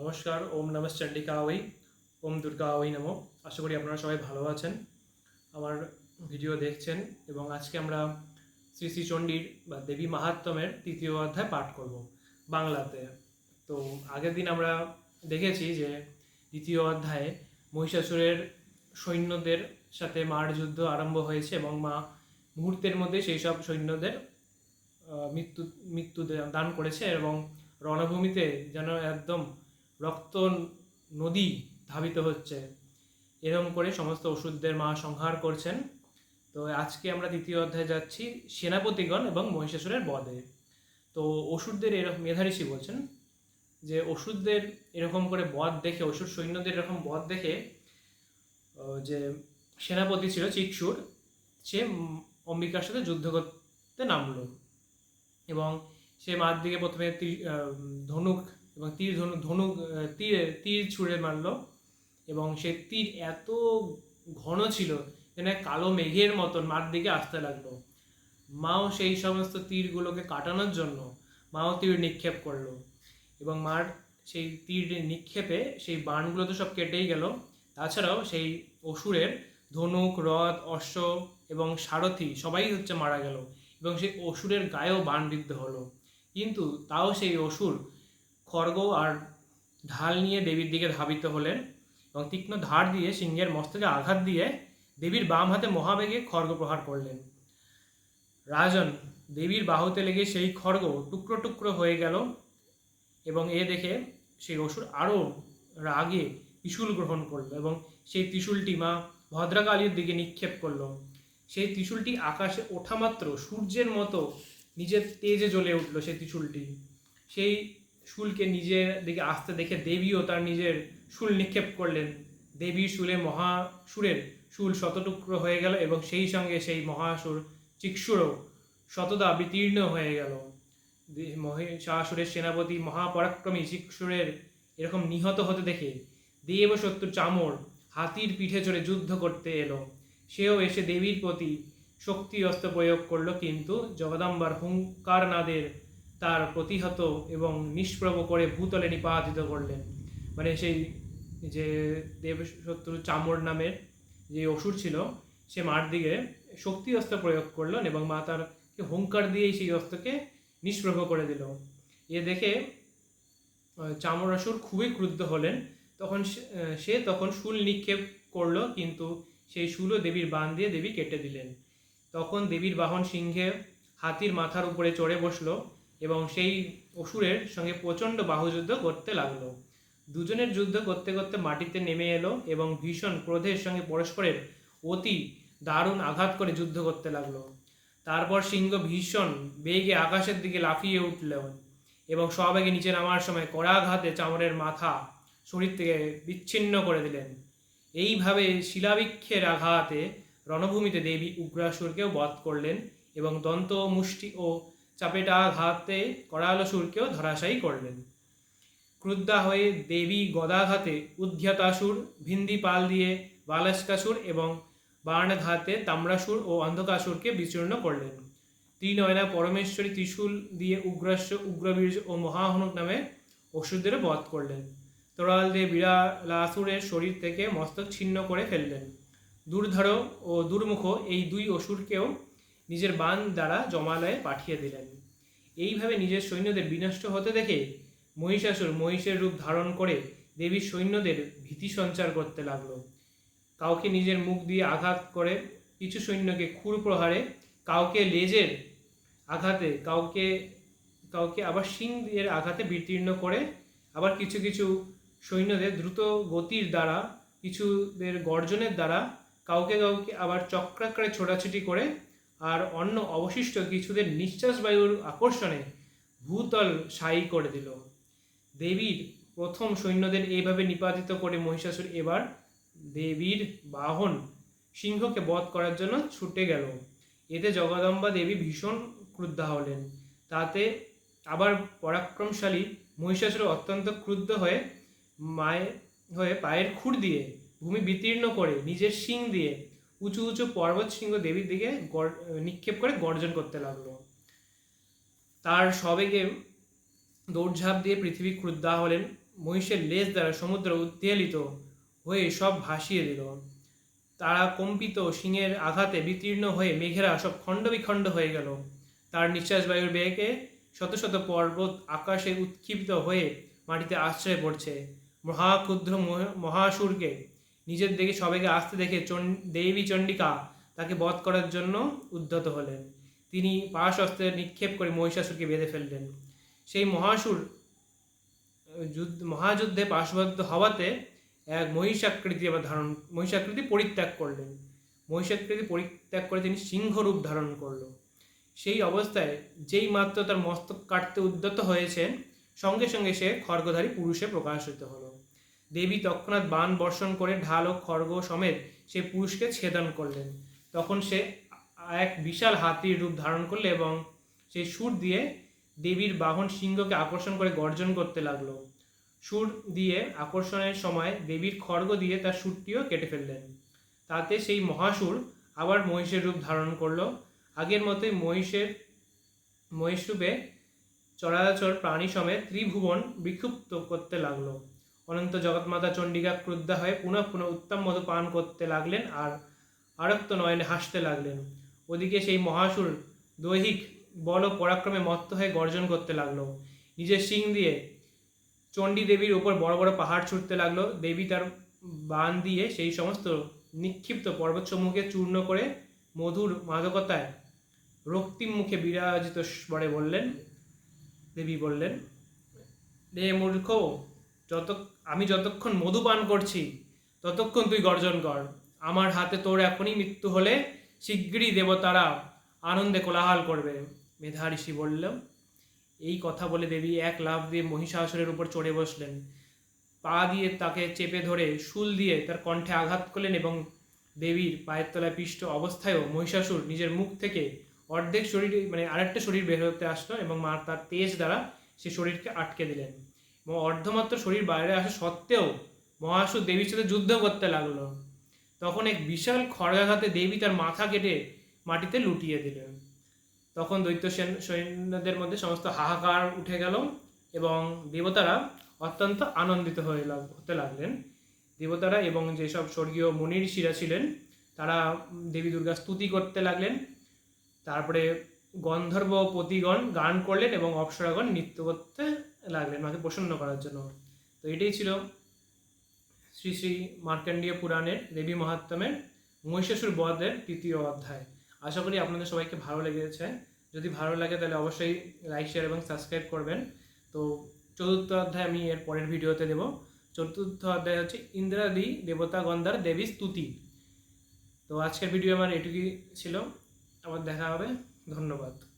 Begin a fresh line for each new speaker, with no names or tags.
নমস্কার, ওম নমঃ চণ্ডিকা ওই ওম দুর্গা ওই নম। আশা করি আপনারা সবাই ভালো আছেন, আমার ভিডিও দেখছেন এবং আজকে আমরা শ্রী শ্রী চণ্ডীর বা দেবী মাহাত্ম্যের তৃতীয় অধ্যায় পাঠ করব বাংলাতে। তো আগের দিন আমরা দেখেছি যে দ্বিতীয় অধ্যায়ে মহিষাসুরের সৈন্যদের সাথে মার যুদ্ধ আরম্ভ হয়েছে এবং মা মুহূর্তের মধ্যে সেই সব সৈন্যদের মৃত্যু মৃত্যু দান করেছে এবং রণভূমিতে যেন একদম রক্ত নদী ধাবিত হচ্ছে। এরকম করে সমস্ত ওষুধদের মা সংহার করছেন। তো আজকে আমরা দ্বিতীয় অধ্যায়ে যাচ্ছি সেনাপতিগণ এবং মহিষাসুরের বদে তো ওষুধদের এরকম মেধাঋষি বলছেন যে ওষুধদের এরকম করে বধ দেখে অসুর সৈন্যদের এরকম বধ দেখে যে সেনাপতি ছিল চিকসুর, সে অম্বিকার সাথে যুদ্ধ করতে নামলো। এবং সে মার দিকে প্রথমে ধনুক এবং তীর ধনুক আহ, তীর তীর ছুঁড়ে মারলো এবং সে তীর এত ঘন ছিল যেন কালো মেঘের মতন মার দিকে আসতে লাগল। মাও সেই সমস্ত তীরগুলোকে কাটানোর জন্য মাও তীর নিক্ষেপ করল এবং মার সেই তীর নিক্ষেপে সেই বাণগুলো তো সব কেটেই গেল। তাছাড়াও সেই অসুরের ধনুক রথ অশ্ব এবং সারথি সবাই হচ্ছে মারা গেল এবং সেই অসুরের গায়েও বাণ বিদ্ধ হলো। কিন্তু তাও সেই অসুর খড়গ আর ঢাল নিয়ে দেবীর দিকে ধাবিত হলেন এবং তীক্ষ্ণ ধার দিয়ে সিংহের মস্তকে আঘাত দিয়ে দেবীর বাম হাতে মহাবেগে খড়গ প্রহার করলেন। রাজন, দেবীর বাহুতে লেগে সেই খড়গ টুকরো টুকরো হয়ে গেল এবং এ দেখে সেই অসুর আরও রাগে ত্রিশূল গ্রহণ করল এবং সেই ত্রিশূলটি মা ভদ্রাকালীর দিকে নিক্ষেপ করল। সেই ত্রিশূলটি আকাশে ওঠা মাত্র সূর্যের মতো নিজের তেজে জ্বলে উঠল সেই ত্রিশূলটি। সেই শুলকে নিজের দিকে আসতে দেখে দেবীও তার নিজের শুল নিক্ষেপ করলেন। দেবীর শুলে মহাসুরের শুল শতটুকরো হয়ে গেল এবং সেই সঙ্গে সেই মহাসুর চিক্ষুরও শতদা বিতীর্ণ হয়ে গেল। মহিষাসুরের সেনাপতি মহাপরাক্রমী চিক্ষুরের এরকম নিহত হতে দেখে দেব শত্রু চামর হাতির পিঠে চড়ে যুদ্ধ করতে এলো। সেও এসে দেবীর প্রতি শক্তি অস্ত্র প্রয়োগ করল, কিন্তু জগদম্বার হুঙ্কার নাদের তার প্রতিহত এবং নিষ্প্রভ করে ভূতলে নিপাতিত করলেন। মানে সেই যে দেবশত্রু চামর নামের যে অসুর ছিল, সে মার দিকে শক্তি অস্ত্র প্রয়োগ করলেন এবং মা তার হুঙ্কার দিয়েই সেই অস্ত্রকে নিষ্প্রভ করে দিল। এ দেখে চামর অসুর খুবই ক্রুদ্ধ হলেন। তখন সে তখন শুল নিক্ষেপ করল কিন্তু সেই শুলও দেবীর বান দিয়ে দেবী কেটে দিলেন। তখন দেবীর বাহন সিংহে হাতির মাথার উপরে চড়ে বসল। এবং সেই অসুরের সঙ্গে প্রচণ্ড বাহুযুদ্ধ করতে লাগল। দুজনের যুদ্ধ করতে করতে মাটিতে নেমে এলো এবং ভীষণ ক্রোধের সঙ্গে পরস্পরের অতি দারুণ আঘাত করে যুদ্ধ করতে লাগল। তারপর সিংহ ভীষণ বেগে আকাশের দিকে লাফিয়ে উঠল এবং সবেগে নিচে নামার সময় কড়াঘাতে চামড়ের মাথা শরীর থেকে বিচ্ছিন্ন করে দিলেন। এইভাবে শিলাবৃক্ষের আঘাতে রণভূমিতে দেবী উগ্রাসুরকেও বধ করলেন এবং দন্ত, মুষ্টি ও চাপেটা আঘাতে করালসুরকেও ধরাশায়ী করলেন। ক্রুদ্ধা হয়ে দেবী গদাঘাতে উদ্ধ্যাতাসুর ভিন্দি পাল দিয়ে বালাস্কাসুর এবং বাণঘাতে তাম্রাসুর ও অন্ধকাসুরকে বিচূর্ণ করলেন। ত্রিনয়না পরমেশ্বরী ত্রিশূল দিয়ে উগ্রাস্য উগ্রবীর্য ও মহাহনুক নামে অসুরদের বধ করলেন। তোরাল দিয়ে বিড়ালাসুরের শরীর থেকে মস্তক ছিন্ন করে ফেললেন। দুর্ধর ও দুর্মুখ এই দুই অসুরকেও নিজের বান দ্বারা জমালয়ে পাঠিয়ে দিলেন। এইভাবে নিজের সৈন্যদের বিনষ্ট হতে দেখে মহিষাসুর মহিষের রূপ ধারণ করে দেবীর সৈন্যদের ভীতি সঞ্চার করতে লাগল। কাউকে নিজের মুখ দিয়ে আঘাত করে কিছু সৈন্যকে খুর প্রহারে, কাউকে লেজের আঘাতে, কাউকে কাউকে আবার শিং এর আঘাতে বিতীর্ণ করে আবার কিছু কিছু সৈন্যদের দ্রুত গতির দ্বারা, কিছুদের গর্জনের দ্বারা কাউকে কাউকে আবার চক্রাকারে ছোটাছুটি করে আর অন্য অবশিষ্ট কিছুদের নিঃশ্বাস বায়ুর আকর্ষণে ভূতল সায়ী করে দিল। দেবীর প্রথম সৈন্যদের এইভাবে নিপাতিত করে মহিষাসুর এবার দেবীর বাহন সিংহকে বধ করার জন্য ছুটে গেল। এতে জগদম্বা দেবী ভীষণ ক্রুদ্ধা হলেন। তাতে আবার পরাক্রমশালী মহিষাসুর অত্যন্ত ক্রুদ্ধ হয়ে মায়ের হয়ে পায়ের খুর দিয়ে ভূমি বিতীর্ণ করে নিজের শিং দিয়ে উঁচু উঁচু পর্বত সিংহ দেবীর দিকে নিক্ষেপ করে গর্জন করতে লাগল। তার সবেগে দৌড়ঝাঁপ দিয়ে পৃথিবী ক্রুদ্ধা হলেন, মহিষের লেজ দ্বারা সমুদ্র উত্তেলিত হয়ে সব ভাসিয়ে দিল। তারা কম্পিত সিংহের আঘাতে বিতীর্ণ হয়ে মেঘেরা সব খণ্ড বিখণ্ড হয়ে গেল। তার নিঃশ্বাস বায়ুর বেগে শত শত পর্বত আকাশে উৎক্ষিপ্ত হয়ে মাটিতে আশ্রয় পড়ছে। মহাক্ষুদ্র মহ- মহাসুরকে নিজের দিকে সবাইকে আসতে দেখে দেবী চণ্ডিকা তাকে বধ করার জন্য উদ্যত হলেন। তিনি পাশ অস্ত্রে নিক্ষেপ করে মহিষাসুরকে বেঁধে ফেললেন। সেই মহাসুর যুদ্ধ মহাযুদ্ধে পাশবদ্ধ হওয়াতে এক মহিষাকৃতি আবার ধারণ মহিষাকৃতি পরিত্যাগ করলেন। মহিষাকৃতি পরিত্যাগ করে তিনি সিংহরূপ ধারণ করল। সেই অবস্থায় যেই মাত্র তার মস্তক কাটতে উদ্যত হয়েছে, সঙ্গে সঙ্গে সে খড়গধারী পুরুষে প্রকাশিত হলো। দেবী তৎক্ষণাৎ বাণ বর্ষণ করে ঢাল ও খড়গ সমেত সে পুরুষকে ছেদন করলেন। তখন সে এক বিশাল হাতির রূপ ধারণ করলে এবং সেই সুর দিয়ে দেবীর বাহন সিংহকে আকর্ষণ করে গর্জন করতে লাগল। সুর দিয়ে আকর্ষণের সময় দেবীর খড়গ দিয়ে তার সুরটিও কেটে ফেললেন। তাতে সেই মহাসুর আবার মহিষের রূপ ধারণ করল। আগের মতোই মহিষের মহিষ রূপে চরাচর প্রাণী সমেত ত্রিভুবন বিক্ষুব্ধ করতে লাগল। অনন্ত জগৎমাতা চণ্ডিকা ক্রুদ্ধা হয়ে পুনঃ পুনঃ উত্তম মধু পান করতে লাগলেন আর আরক্ত নয়নে হাসতে লাগলেন। ওদিকে সেই মহাসুর দৈহিক বল পরাক্রমে মত্ত হয়ে গর্জন করতে লাগল। নিজের শিং দিয়ে চণ্ডী দেবীর উপর বড় বড় পাহাড় ছুটতে লাগল। দেবী তার বান দিয়ে সেই সমস্ত নিক্ষিপ্ত পর্বতসমূহকে চূর্ণ করে মধুর মাদকতায় রক্তিম মুখে বিরাজিত স্বরে বললেন, দেবী বললেন রে মূর্খ, যত আমি যতক্ষণ মধু পান করছি, ততক্ষণ তুই গর্জন কর। আমার হাতে তোর এখনই মৃত্যু হলে শিগগিরই দেবতারা আনন্দে কোলাহল করবে। মেধা ঋষি বলল, এই কথা বলে দেবী এক লাফ দিয়ে মহিষাসুরের উপর চড়ে বসলেন। পা দিয়ে তাকে চেপে ধরে শুল দিয়ে তার কণ্ঠে আঘাত করলেন এবং দেবীর পায়ের তলায় পিষ্ট অবস্থায়ও মহিষাসুর নিজের মুখ থেকে অর্ধেক শরীর মানে আরেকটা শরীর বের হতে আসলো এবং মা তার তেজ দ্বারা সে শরীরকে আটকে দিলেন। অর্ধমাত্র শরীর বাইরে আসা সত্ত্বেও মহাসুর দেবীর সাথে যুদ্ধ করতে লাগল। তখন এক বিশাল খড়গাঘাতে দেবী তার মাথা কেটে মাটিতে লুটিয়ে দিলেন। তখন দৈত্য সেন- সৈন্যদের মধ্যে সমস্ত হাহাকার উঠে গেল এবং দেবতারা অত্যন্ত আনন্দিত হয়ে হতে লাগলেন। দেবতারা এবং যেসব স্বর্গীয় মুনি ঋষিরা ছিলেন, তারা দেবী দুর্গা স্তুতি করতে লাগলেন। তারপরে গন্ধর্ব পতিগণ গান করলেন এবং অপ্সরাগণ নৃত্য করতে লাগলেন, মাকে প্রসন্ন করার জন্য। তো এটাই ছিল শ্রী শ্রী মার্কণ্ডীয় পুরাণের দেবী মহাত্মের মহিষাসুর বধের তৃতীয় অধ্যায়। আশা করি আপনাদের সবাইকে ভালো লেগেছে। যদি ভালো লাগে তাহলে অবশ্যই লাইক, শেয়ার এবং সাবস্ক্রাইব করবেন। তো চতুর্থ অধ্যায় আমি এর পরের ভিডিওতে দেব। চতুর্থ অধ্যায় হচ্ছে ইন্দ্রাদি দেবতা গন্ধার দেবী স্তুতি। তো আজকের ভিডিও আমার এটুকুই ছিল। আবার দেখা হবে। ধন্যবাদ।